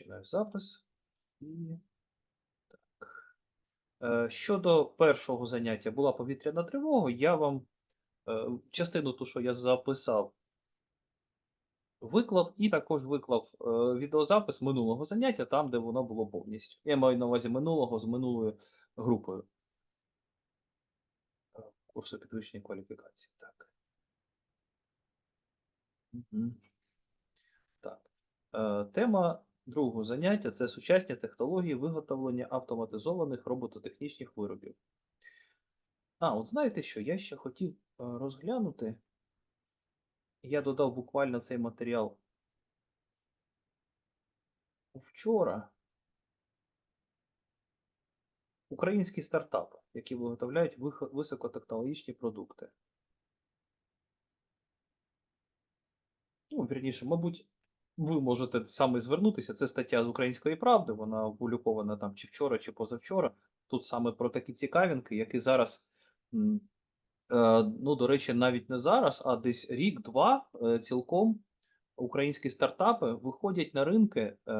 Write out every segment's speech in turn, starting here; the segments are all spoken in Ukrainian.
Починаю запис. І так. Е, Щодо першого заняття була повітряна тривога, я вам е, частину ту, що я записав, виклав, і також виклав е, відеозапис минулого заняття, там, де воно було повністю. Я маю на увазі минулого з минулою групою курсу підвищення кваліфікації. Так. Мгм. Так. Тема другого заняття це сучасні технології виготовлення автоматизованих робототехнічних виробів. А, от знаєте що? Я ще хотів е, розглянути. Я додав буквально цей матеріал вчора. Українські стартапи, які виготовляють високотехнологічні продукти. Ну, вірніше, мабуть, ви можете саме звернутися. Це стаття з Української правди, вона опублікована там чи вчора, чи позавчора. Тут саме про такі цікавинки, які зараз, е, ну, до речі, навіть не зараз, а десь рік-два е, цілком українські стартапи виходять на ринки е,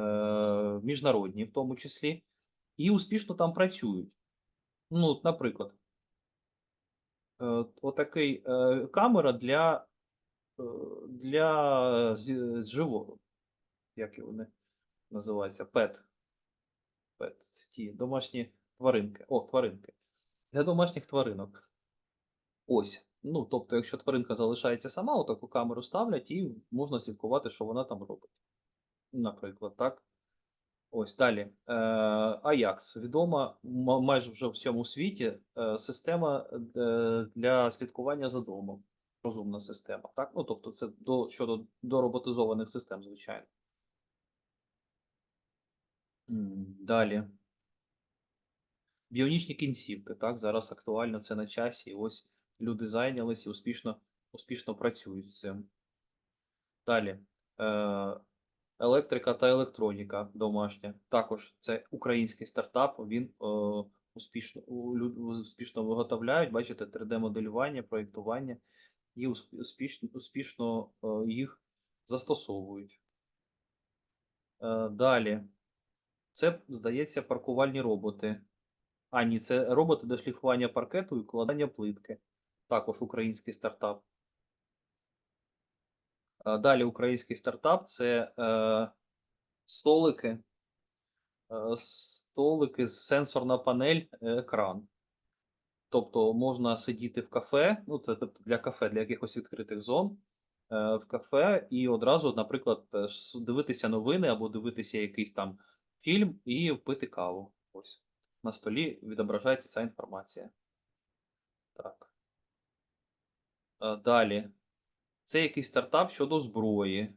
міжнародні, в тому числі, і успішно там працюють. Ну, наприклад, отакий камера для, для живого як і вони називаються, пет. Пет. Це ті домашні тваринки. О, тваринки. Для домашніх тваринок. Ось. Ну, тобто, якщо тваринка залишається сама, отаку камеру ставлять і можна слідкувати, що вона там робить. Наприклад, так. Ось далі. Е, Ajax. Відома майже вже в всьому світі е, система е, для слідкування за домом. Розумна система. Так? Ну, тобто, це до, щодо до роботизованих систем, звичайно. Далі. Біонічні кінцівки, так, зараз актуально це на часі. і Ось люди зайнялись і успішно, успішно працюють з цим. Далі. Е, електрика та електроніка домашня. Також це український стартап. Він е, успішно, успішно виготовляють, бачите, 3D-моделювання, проєктування і успішно, успішно е, їх застосовують. Далі. Це, здається, паркувальні роботи. А, ні, це роботи для шліфування паркету і вкладання плитки. Також український стартап. Далі український стартап це е, столики. Е, столики, сенсорна панель, е, екран. Тобто можна сидіти в кафе, ну це тобто для кафе, для якихось відкритих зон е, в кафе, і одразу, наприклад, е, дивитися новини або дивитися якийсь там фільм і пити каву. Ось на столі відображається ця інформація. Так. Е, Далі. Це якийсь стартап щодо зброї.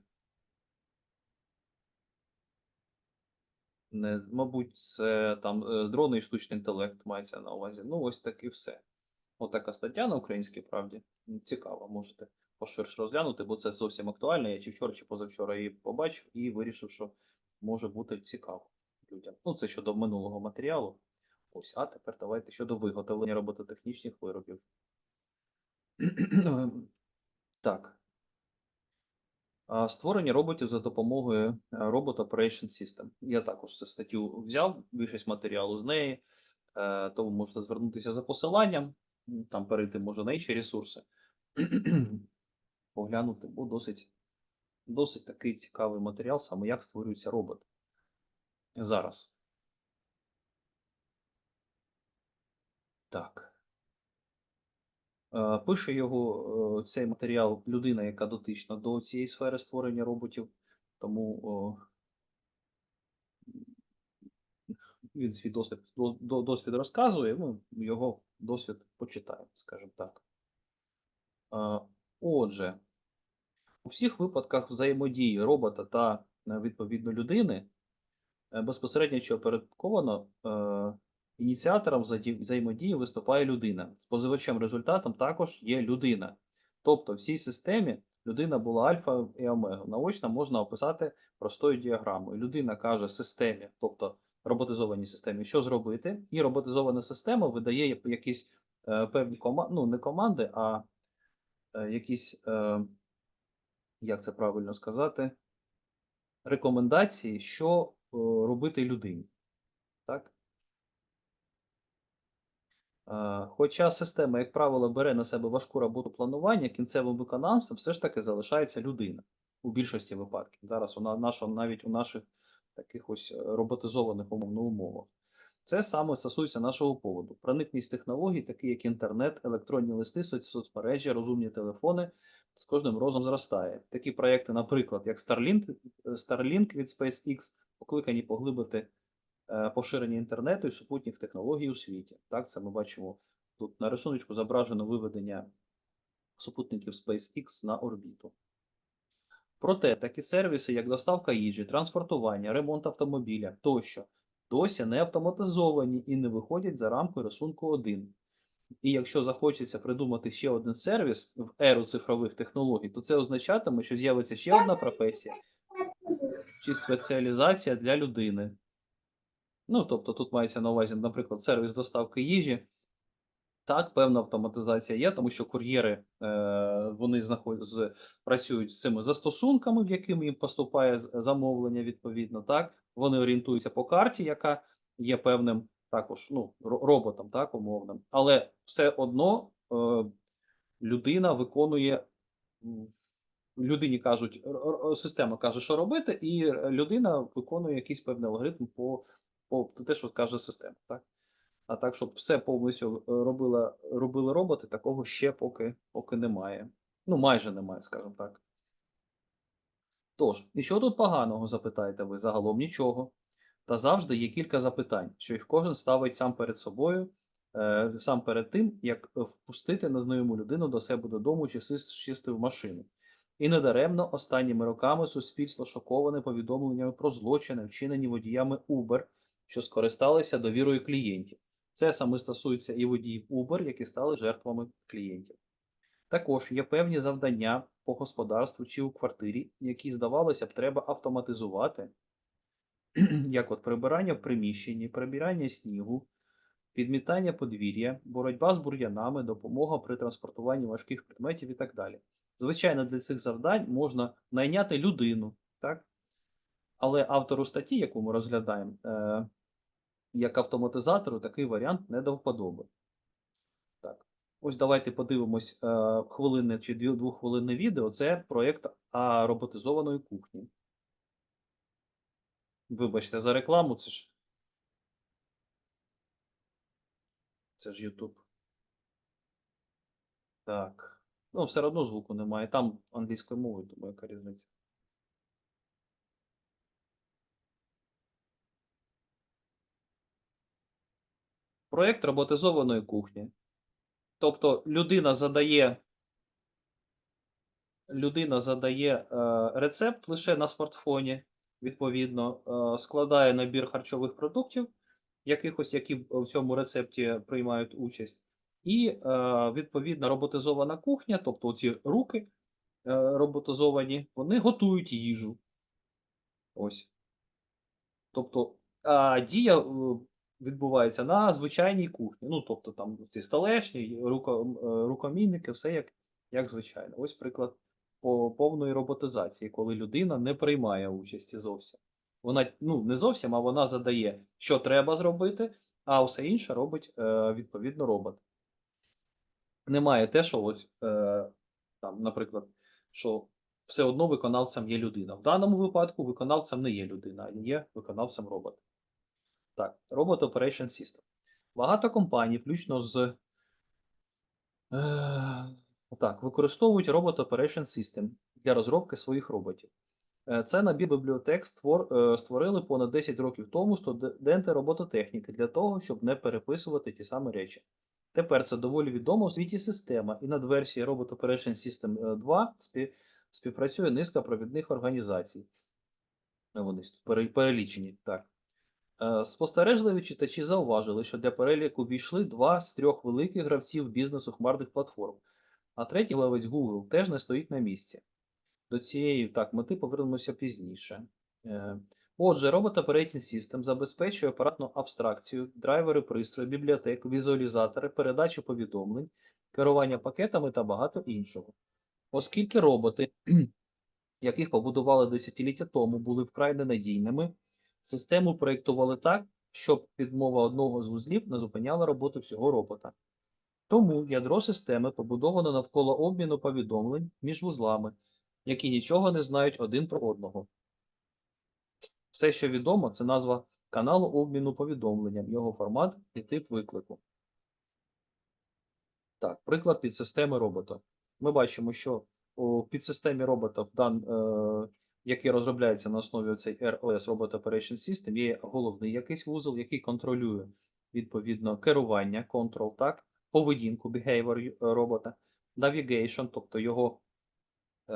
Не, мабуть, це там е, дрони і штучний інтелект мається на увазі. Ну, ось так і все. Отака стаття на українській правді. М, Цікава, можете поширше розглянути, бо це зовсім актуально. Я чи вчора, чи позавчора її побачив і вирішив, що може бути цікаво людям. Ну, це щодо минулого матеріалу. Ось, а тепер давайте щодо виготовлення робототехнічних виробів. Так. Створення роботів за допомогою е, Robot Operation System. Я також цю статтю взяв, більшість матеріалу з неї, е, тому можете звернутися за посиланням, там перейти може на інші ресурси, поглянути, бо досить, досить такий цікавий матеріал, саме як створюється робот. Зараз. Так. Е, Пише його е, цей матеріал людина, яка дотична до цієї сфери створення роботів, тому о, він свій досвід, до- до- досвід розказує, ну, його досвід почитаємо, скажімо так. Е, Отже, у всіх випадках взаємодії робота та відповідно людини безпосередньо чи опосередковано е, ініціатором взаємодії виступає людина. Споживачем результатом також є людина. Тобто в цій системі людина була альфа і омега. Наочно можна описати простою діаграмою. Людина каже системі, тобто роботизованій системі, що зробити, і роботизована система видає якісь е, певні команди, ну не команди, а е, якісь, е, як це правильно сказати, рекомендації, що робити людині. Так? Е, Хоча система, як правило, бере на себе важку роботу планування, кінцевим виконавцем все ж таки залишається людина у більшості випадків. Зараз вона наша, навіть у наших таких ось е, роботизованих умовно умовах. Це саме стосується нашого поводу. Проникність технологій, такі як інтернет, електронні листи, соц- соцмережі, розумні телефони, з кожним розом зростає. Такі проекти, наприклад, як Starlink, е, Starlink від SpaceX, покликані поглибити е, поширення інтернету і супутніх технологій у світі. Так, це ми бачимо тут на рисунку зображено виведення супутників SpaceX на орбіту. Проте такі сервіси, як доставка їжі, транспортування, ремонт автомобіля тощо, досі не автоматизовані і не виходять за рамку рисунку 1. І якщо захочеться придумати ще один сервіс в еру цифрових технологій, то це означатиме, що з'явиться ще одна професія чи спеціалізація для людини. Ну, тобто тут мається на увазі, наприклад, сервіс доставки їжі. Так, певна автоматизація є, тому що кур'єри е, вони знаход... з... працюють з цими застосунками, в якими їм поступає замовлення, відповідно. Так, вони орієнтуються по карті, яка є певним також ну, роботом, так, умовним. Але все одно е, людина виконує людині кажуть, система каже, що робити, і людина виконує якийсь певний алгоритм по, по те, що каже система. Так? А так, щоб все повністю е, робила, робили роботи, такого ще поки, поки немає. Ну, майже немає, скажімо так. Тож, і що тут поганого, запитаєте ви? Загалом нічого. Та завжди є кілька запитань, що їх кожен ставить сам перед собою, е, сам перед тим, як впустити незнайому людину до себе додому чи сісти в машину. І недаремно останніми роками суспільство шоковане повідомленнями про злочини, вчинені водіями Uber, що скористалися довірою клієнтів. Це саме стосується і водіїв Uber, які стали жертвами клієнтів. Також є певні завдання по господарству чи у квартирі, які, здавалося б, треба автоматизувати, як от прибирання в приміщенні, прибирання снігу, підмітання подвір'я, боротьба з бур'янами, допомога при транспортуванні важких предметів і так далі. Звичайно, для цих завдань можна найняти людину, так? але автору статті, яку ми розглядаємо, е, як автоматизатору, такий варіант не до вподоби. Так. Ось давайте подивимось е, хвилинне чи двоххвилинне відео. Це проєкт роботизованої кухні. Вибачте за рекламу, це ж. Це ж YouTube. Так. Ну, все одно звуку немає. Там англійською мовою, тому яка різниця. Проєкт роботизованої кухні. Тобто людина задає, людина задає е, рецепт лише на смартфоні, відповідно, е, складає набір харчових продуктів, якихось, які в цьому рецепті приймають участь, і е, відповідно роботизована кухня, тобто ці руки е, роботизовані, вони готують їжу. Ось. Тобто, а дія е, відбувається на звичайній кухні. Ну, тобто там ці столешні, руко, рукомійники, все як, як звичайно. Ось приклад по повної роботизації, коли людина не приймає участі зовсім. Вона ну, не зовсім, а вона задає, що треба зробити, а все інше робить відповідно робот. Немає те, що ось, е, там, наприклад, що все одно виконавцем є людина. В даному випадку виконавцем не є людина, а є виконавцем робот. Так, Robot Operation System. Багато компаній, включно з. Е, так, використовують Robot Operation System для розробки своїх роботів. Е, Це набір бібліотек е, створили понад 10 років тому студенти робототехніки для того, щоб не переписувати ті самі речі. Тепер це доволі відома у світі система, і над версією Robot Operation System е, 2 співпрацює низка провідних організацій. Е, Вони перелічені. Так. Е, Спостережливі читачі зауважили, що для переліку війшли два з трьох великих гравців бізнесу хмарних платформ, а третій гравець Google теж не стоїть на місці. До цієї так, мети повернемося пізніше. Отже, Robot Operating System забезпечує апаратну абстракцію, драйвери пристрою, бібліотек, візуалізатори, передачу повідомлень, керування пакетами та багато іншого. Оскільки роботи, яких побудували десятиліття тому, були вкрай ненадійними, Систему проєктували так, щоб підмова одного з вузлів не зупиняла роботу всього робота. Тому ядро системи побудовано навколо обміну повідомлень між вузлами, які нічого не знають один про одного. Все, що відомо, це назва каналу обміну повідомленням, його формат і тип виклику. Так, приклад підсистеми робота. Ми бачимо, що у підсистемі робота, е, який розробляється на основі цей ROS Robot Operation System, є головний якийсь вузол, який контролює відповідно керування, control, так, поведінку, behavior робота, navigation, тобто його е,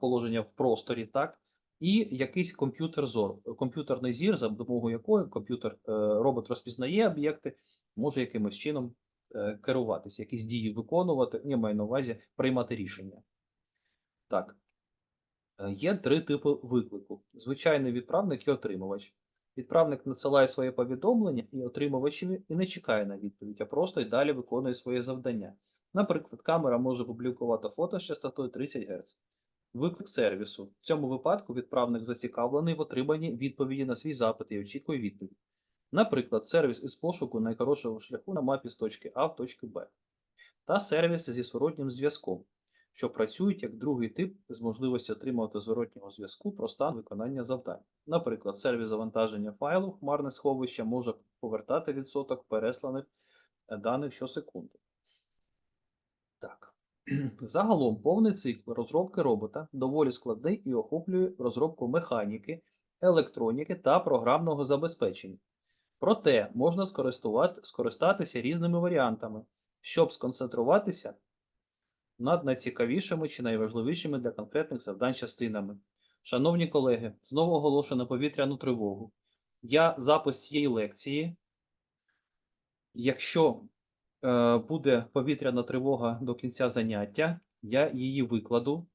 положення в просторі, так, і якийсь комп'ютер зор, комп'ютерний зір, за допомогою якої комп'ютер, е, робот розпізнає об'єкти, може якимось чином е, керуватися, якісь дії виконувати, я маю на увазі приймати рішення. Так. Е, Є три типи виклику: звичайний відправник і отримувач. Відправник надсилає своє повідомлення і отримувачеві і не чекає на відповідь, а просто й далі виконує своє завдання. Наприклад, камера може публікувати фото з частотою 30 Гц. Виклик сервісу. В цьому випадку відправник зацікавлений в отриманні відповіді на свій запит і очікує відповідь. Наприклад, сервіс із пошуку найкоротшого шляху на мапі з точки А в точку Б. Та сервіси зі зворотнім зв'язком, що працюють як другий тип з можливості отримувати зворотнього зв'язку про стан виконання завдань. Наприклад, сервіс завантаження файлу хмарне сховище може повертати відсоток пересланих е, даних щосекунди. Загалом повний цикл розробки робота доволі складний і охоплює розробку механіки, електроніки та програмного забезпечення. Проте можна скористатися різними варіантами, щоб сконцентруватися над найцікавішими чи найважливішими для конкретних завдань частинами. Шановні колеги, знову оголошено повітряну тривогу. Я запис цієї лекції. Якщо буде повітряна тривога до кінця заняття, я її викладу